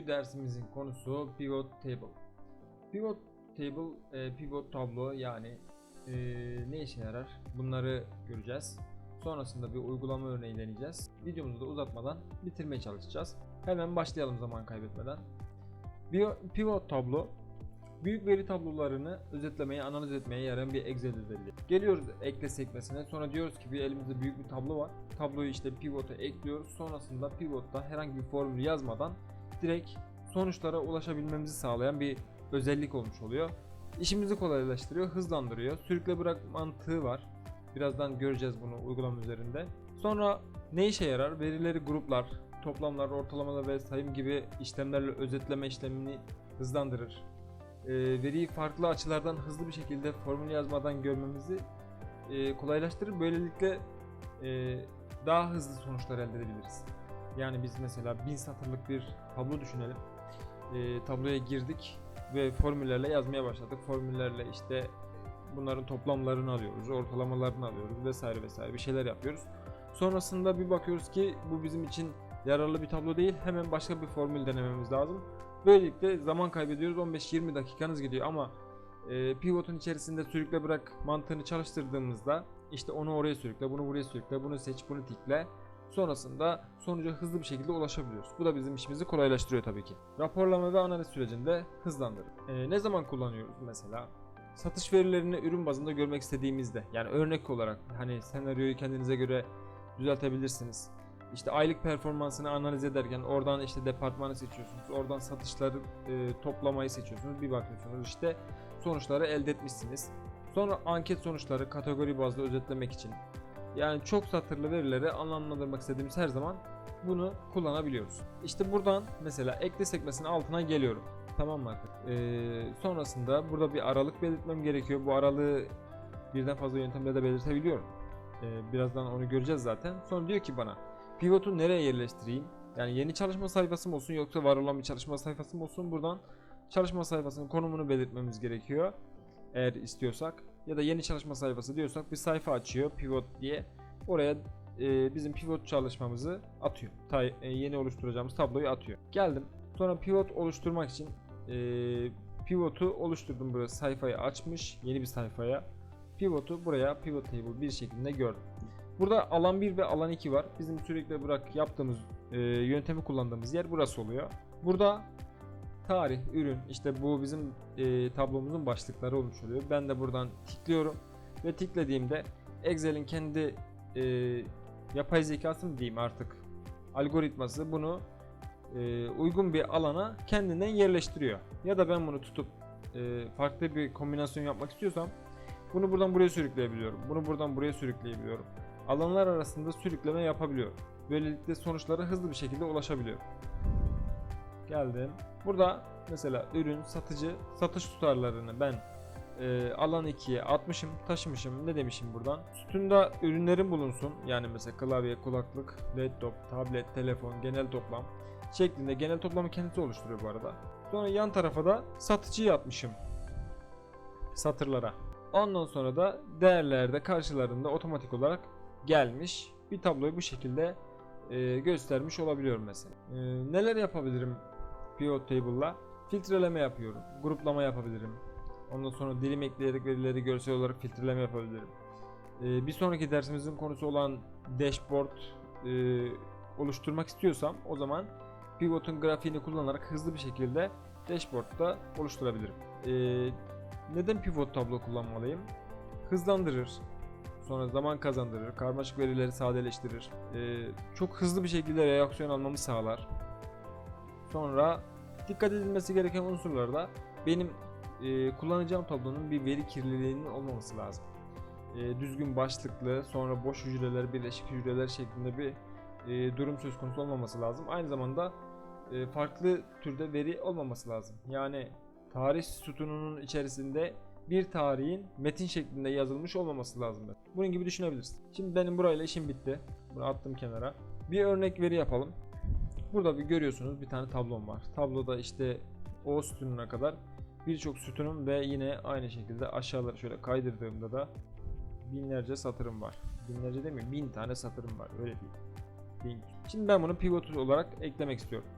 Bugünkü dersimizin konusu pivot table. Pivot table, e, pivot tablo yani e, ne işe yarar? Bunları göreceğiz. Sonrasında bir uygulama örneği deneyeceğiz. Videomuzu da uzatmadan bitirmeye çalışacağız. Hemen başlayalım zaman kaybetmeden. Pivot tablo büyük veri tablolarını özetlemeye, analiz etmeye yarayan bir Excel özelliği. Geliyoruz ekle sekmesine. Sonra diyoruz ki bir elimizde büyük bir tablo var. Tabloyu işte pivota ekliyoruz. Sonrasında pivotta herhangi bir formül yazmadan direkt sonuçlara ulaşabilmemizi sağlayan bir özellik olmuş oluyor. İşimizi kolaylaştırıyor, hızlandırıyor. Sürükle bırak mantığı var. Birazdan göreceğiz bunu uygulama üzerinde. Sonra ne işe yarar? Verileri gruplar, toplamlar, ortalamalar ve sayım gibi işlemlerle özetleme işlemini hızlandırır. Ee, veriyi farklı açılardan hızlı bir şekilde formül yazmadan görmemizi e, kolaylaştırır. Böylelikle e, daha hızlı sonuçlar elde edebiliriz. Yani biz mesela 1000 satırlık bir tablo düşünelim. E, tabloya girdik ve formüllerle yazmaya başladık. Formüllerle işte bunların toplamlarını alıyoruz, ortalamalarını alıyoruz vesaire vesaire bir şeyler yapıyoruz. Sonrasında bir bakıyoruz ki bu bizim için yararlı bir tablo değil. Hemen başka bir formül denememiz lazım. Böylelikle zaman kaybediyoruz. 15-20 dakikanız gidiyor ama e, pivotun içerisinde sürükle bırak mantığını çalıştırdığımızda işte onu oraya sürükle, bunu buraya sürükle, bunu seç, bunu tikle. Sonrasında sonuca hızlı bir şekilde ulaşabiliyoruz. Bu da bizim işimizi kolaylaştırıyor tabii ki. Raporlama ve analiz sürecinde hızlandırır. E, ne zaman kullanıyoruz mesela? Satış verilerini ürün bazında görmek istediğimizde yani örnek olarak hani senaryoyu kendinize göre düzeltebilirsiniz. İşte aylık performansını analiz ederken oradan işte departmanı seçiyorsunuz. Oradan satışları e, toplamayı seçiyorsunuz. Bir bakıyorsunuz işte sonuçları elde etmişsiniz. Sonra anket sonuçları kategori bazlı özetlemek için yani çok satırlı verileri anlamlandırmak istediğimiz her zaman bunu kullanabiliyoruz. İşte buradan mesela ekle sekmesinin altına geliyorum. Tamam mı? Ee, sonrasında burada bir aralık belirtmem gerekiyor. Bu aralığı birden fazla yöntemle de belirtebiliyorum. Ee, birazdan onu göreceğiz zaten. Sonra diyor ki bana pivotu nereye yerleştireyim? Yani yeni çalışma sayfası mı olsun yoksa var olan bir çalışma sayfası mı olsun? Buradan çalışma sayfasının konumunu belirtmemiz gerekiyor. Eğer istiyorsak ya da yeni çalışma sayfası diyorsak bir sayfa açıyor pivot diye. Oraya e, bizim pivot çalışmamızı atıyor. Ta, e, yeni oluşturacağımız tabloyu atıyor. Geldim. Sonra pivot oluşturmak için e, pivotu oluşturdum buraya sayfayı açmış yeni bir sayfaya. Pivotu buraya pivot table bir şekilde gördüm. Burada alan 1 ve alan 2 var. Bizim sürekli bırak yaptığımız e, yöntemi kullandığımız yer burası oluyor. Burada tarih, ürün işte bu bizim e, tablomuzun başlıkları olmuş oluyor. Ben de buradan tikliyorum ve tiklediğimde Excel'in kendi e, yapay zekası mı diyeyim artık algoritması bunu e, uygun bir alana kendinden yerleştiriyor. Ya da ben bunu tutup e, farklı bir kombinasyon yapmak istiyorsam bunu buradan buraya sürükleyebiliyorum. Bunu buradan buraya sürükleyebiliyorum. Alanlar arasında sürükleme yapabiliyorum. Böylelikle sonuçlara hızlı bir şekilde ulaşabiliyorum. Geldim. Burada mesela ürün, satıcı, satış tutarlarını ben e, alan 2'ye atmışım, taşımışım. Ne demişim buradan? Sütunda ürünlerin bulunsun. Yani mesela klavye, kulaklık, laptop, tablet, telefon, genel toplam şeklinde genel toplamı kendisi oluşturuyor bu arada. Sonra yan tarafa da satıcıyı atmışım. Satırlara. Ondan sonra da değerlerde karşılarında otomatik olarak gelmiş. Bir tabloyu bu şekilde e, göstermiş olabiliyorum mesela. E, neler yapabilirim pivot table'la? Filtreleme yapıyorum. Gruplama yapabilirim. Ondan sonra dilim ekleyerek verileri görsel olarak filtreleme yapabilirim. E, bir sonraki dersimizin konusu olan dashboard e, oluşturmak istiyorsam o zaman pivot'un grafiğini kullanarak hızlı bir şekilde dashboard'da oluşturabilirim. E, neden pivot tablo kullanmalıyım? Hızlandırır, sonra zaman kazandırır, karmaşık verileri sadeleştirir, ee, çok hızlı bir şekilde reaksiyon almamı sağlar. Sonra dikkat edilmesi gereken unsurlar da benim e, kullanacağım tablonun bir veri kirliliğinin olmaması lazım. E, düzgün başlıklı, sonra boş hücreler, birleşik hücreler şeklinde bir e, durum söz konusu olmaması lazım. Aynı zamanda e, farklı türde veri olmaması lazım. Yani tarih sütununun içerisinde bir tarihin metin şeklinde yazılmış olmaması lazım. Bunun gibi düşünebilirsin. Şimdi benim burayla işim bitti. Bunu attım kenara. Bir örnek veri yapalım. Burada bir görüyorsunuz bir tane tablom var. Tabloda işte o sütununa kadar birçok sütunum ve yine aynı şekilde aşağıları şöyle kaydırdığımda da binlerce satırım var. Binlerce değil mi? Bin tane satırım var. Öyle değil. Bin. Şimdi ben bunu pivot olarak eklemek istiyorum.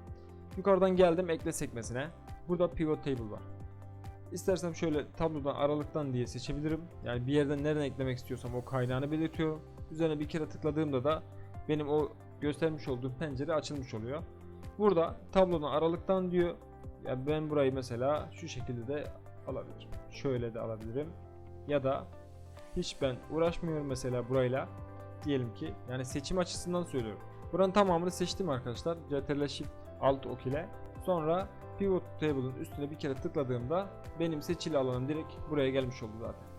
Yukarıdan geldim ekle sekmesine. Burada pivot table var. İstersem şöyle tablodan aralıktan diye seçebilirim. Yani bir yerden nereden eklemek istiyorsam o kaynağını belirtiyor. Üzerine bir kere tıkladığımda da benim o göstermiş olduğum pencere açılmış oluyor. Burada tablodan aralıktan diyor. Ya ben burayı mesela şu şekilde de alabilirim. Şöyle de alabilirim. Ya da hiç ben uğraşmıyorum mesela burayla. Diyelim ki yani seçim açısından söylüyorum. Buranın tamamını seçtim arkadaşlar. Ctrl Shift Alt OK ile. Sonra Pivot Table'ın üstüne bir kere tıkladığımda benim seçili alanım direkt buraya gelmiş oldu zaten.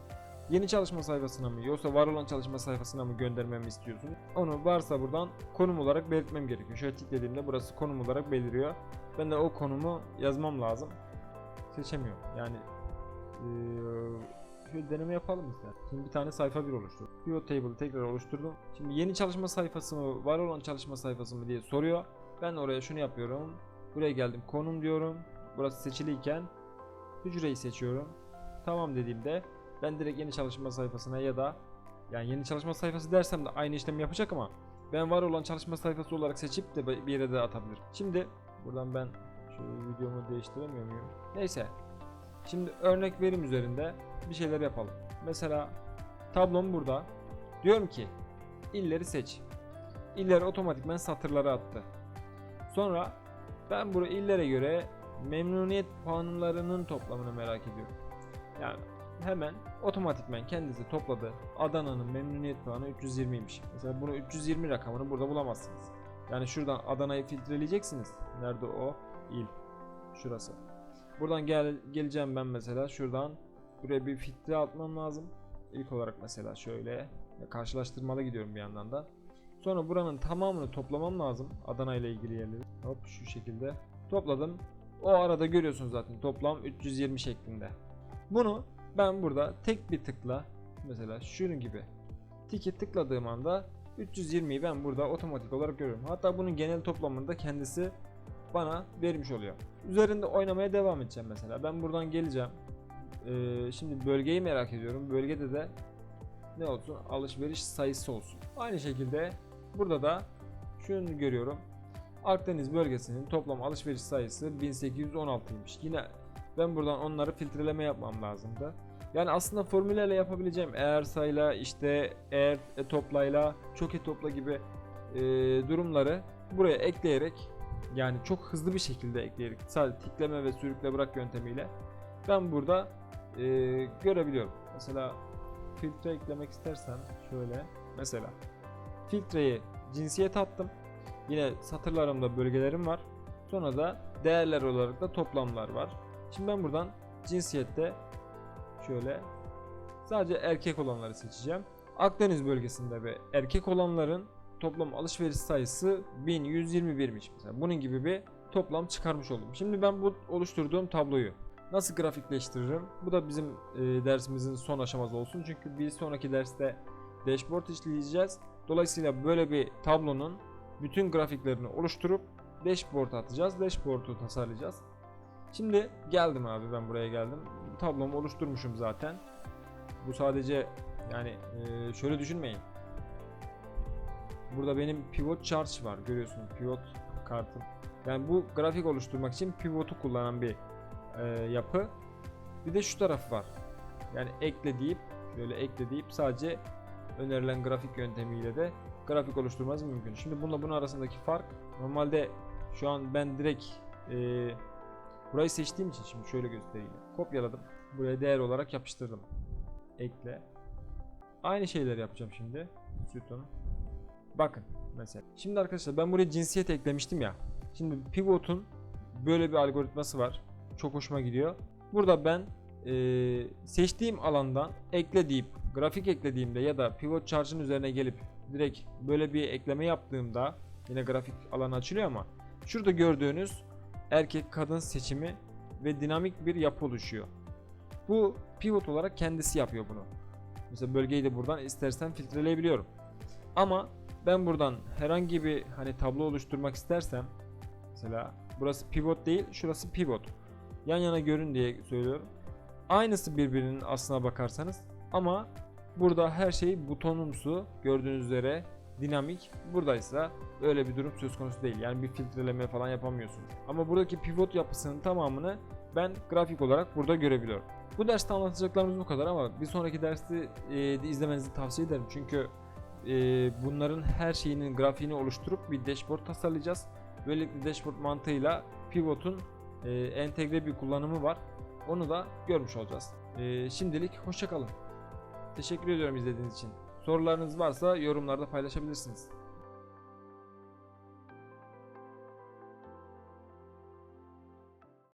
Yeni çalışma sayfasına mı yoksa var olan çalışma sayfasına mı göndermemi istiyorsunuz? Onu varsa buradan konum olarak belirtmem gerekiyor. Şöyle tıkladığımda burası konum olarak beliriyor. Ben de o konumu yazmam lazım. Seçemiyorum. Yani eee şöyle deneme yapalım ister. Şimdi bir tane sayfa bir oluştur. Pivot Table'ı tekrar oluşturdum. Şimdi yeni çalışma sayfası mı, var olan çalışma sayfası mı diye soruyor. Ben oraya şunu yapıyorum. Buraya geldim konum diyorum. Burası seçiliyken hücreyi seçiyorum. Tamam dediğimde ben direkt yeni çalışma sayfasına ya da yani yeni çalışma sayfası dersem de aynı işlemi yapacak ama ben var olan çalışma sayfası olarak seçip de bir yere de atabilirim. Şimdi buradan ben şu videomu değiştiremiyor muyum? Neyse. Şimdi örnek verim üzerinde bir şeyler yapalım. Mesela tablom burada. Diyorum ki illeri seç. İller otomatikman satırlara attı. Sonra ben bu illere göre memnuniyet puanlarının toplamını merak ediyorum. Yani hemen otomatikmen kendisi topladı. Adana'nın memnuniyet puanı 320'ymiş. Mesela bunu 320 rakamını burada bulamazsınız. Yani şuradan Adana'yı filtreleyeceksiniz. Nerede o? İl. Şurası. Buradan gel geleceğim ben mesela şuradan buraya bir filtre atmam lazım. İlk olarak mesela şöyle karşılaştırmalı gidiyorum bir yandan da. Sonra buranın tamamını toplamam lazım Adana ile ilgili yerleri. Hop şu şekilde topladım. O arada görüyorsunuz zaten toplam 320 şeklinde. Bunu ben burada tek bir tıkla mesela şunun gibi tiki tıkladığım anda 320'yi ben burada otomatik olarak görüyorum. Hatta bunun genel toplamını da kendisi bana vermiş oluyor. Üzerinde oynamaya devam edeceğim mesela. Ben buradan geleceğim. Ee, şimdi bölgeyi merak ediyorum. Bölgede de ne olsun? Alışveriş sayısı olsun. Aynı şekilde burada da şunu görüyorum. Akdeniz bölgesinin toplam alışveriş sayısı 1816'ymış. Yine ben buradan onları filtreleme yapmam lazımdı. Yani aslında formüllerle yapabileceğim eğer sayıyla işte eğer e, toplayla çok e topla gibi e, durumları buraya ekleyerek yani çok hızlı bir şekilde ekleyerek sadece tikleme ve sürükle bırak yöntemiyle ben burada e, görebiliyorum. Mesela filtre eklemek istersem şöyle mesela filtreyi cinsiyet attım. Yine satırlarımda bölgelerim var. Sonra da değerler olarak da toplamlar var. Şimdi ben buradan cinsiyette şöyle sadece erkek olanları seçeceğim. Akdeniz bölgesinde ve erkek olanların toplam alışveriş sayısı 1121'miş mesela. Bunun gibi bir toplam çıkarmış oldum. Şimdi ben bu oluşturduğum tabloyu nasıl grafikleştiririm? Bu da bizim e, dersimizin son aşaması olsun. Çünkü bir sonraki derste dashboard işleyeceğiz. Dolayısıyla böyle bir tablonun bütün grafiklerini oluşturup dashboard'a atacağız. Dashboard'u tasarlayacağız. Şimdi geldim abi ben buraya geldim. Tablomu oluşturmuşum zaten. Bu sadece yani e, şöyle düşünmeyin. Burada benim pivot charge var görüyorsunuz pivot kartım. Yani bu grafik oluşturmak için pivotu kullanan bir e, yapı. Bir de şu taraf var. Yani ekle deyip şöyle ekle deyip sadece önerilen grafik yöntemiyle de grafik oluşturmanız mümkün. Şimdi bununla bunun arasındaki fark normalde şu an ben direkt e, burayı seçtiğim için şimdi şöyle göstereyim. Kopyaladım. Buraya değer olarak yapıştırdım. Ekle. Aynı şeyleri yapacağım şimdi. Sütun. Bakın mesela. Şimdi arkadaşlar ben buraya cinsiyet eklemiştim ya. Şimdi pivot'un böyle bir algoritması var. Çok hoşuma gidiyor. Burada ben e, seçtiğim alandan ekle deyip grafik eklediğimde ya da pivot charge'ın üzerine gelip direkt böyle bir ekleme yaptığımda yine grafik alanı açılıyor ama şurada gördüğünüz erkek kadın seçimi ve dinamik bir yapı oluşuyor. Bu pivot olarak kendisi yapıyor bunu. Mesela bölgeyi de buradan istersen filtreleyebiliyorum. Ama ben buradan herhangi bir hani tablo oluşturmak istersem mesela burası pivot değil şurası pivot. Yan yana görün diye söylüyorum. Aynısı birbirinin aslına bakarsanız ama burada her şey butonumsu gördüğünüz üzere dinamik. Buradaysa öyle bir durum söz konusu değil. Yani bir filtreleme falan yapamıyorsunuz. Ama buradaki pivot yapısının tamamını ben grafik olarak burada görebiliyorum. Bu derste anlatacaklarımız bu kadar ama bir sonraki dersi e, izlemenizi tavsiye ederim. Çünkü e, bunların her şeyinin grafiğini oluşturup bir dashboard tasarlayacağız. Böylelikle dashboard mantığıyla pivot'un e, entegre bir kullanımı var. Onu da görmüş olacağız. E, şimdilik hoşçakalın. Teşekkür ediyorum izlediğiniz için. Sorularınız varsa yorumlarda paylaşabilirsiniz.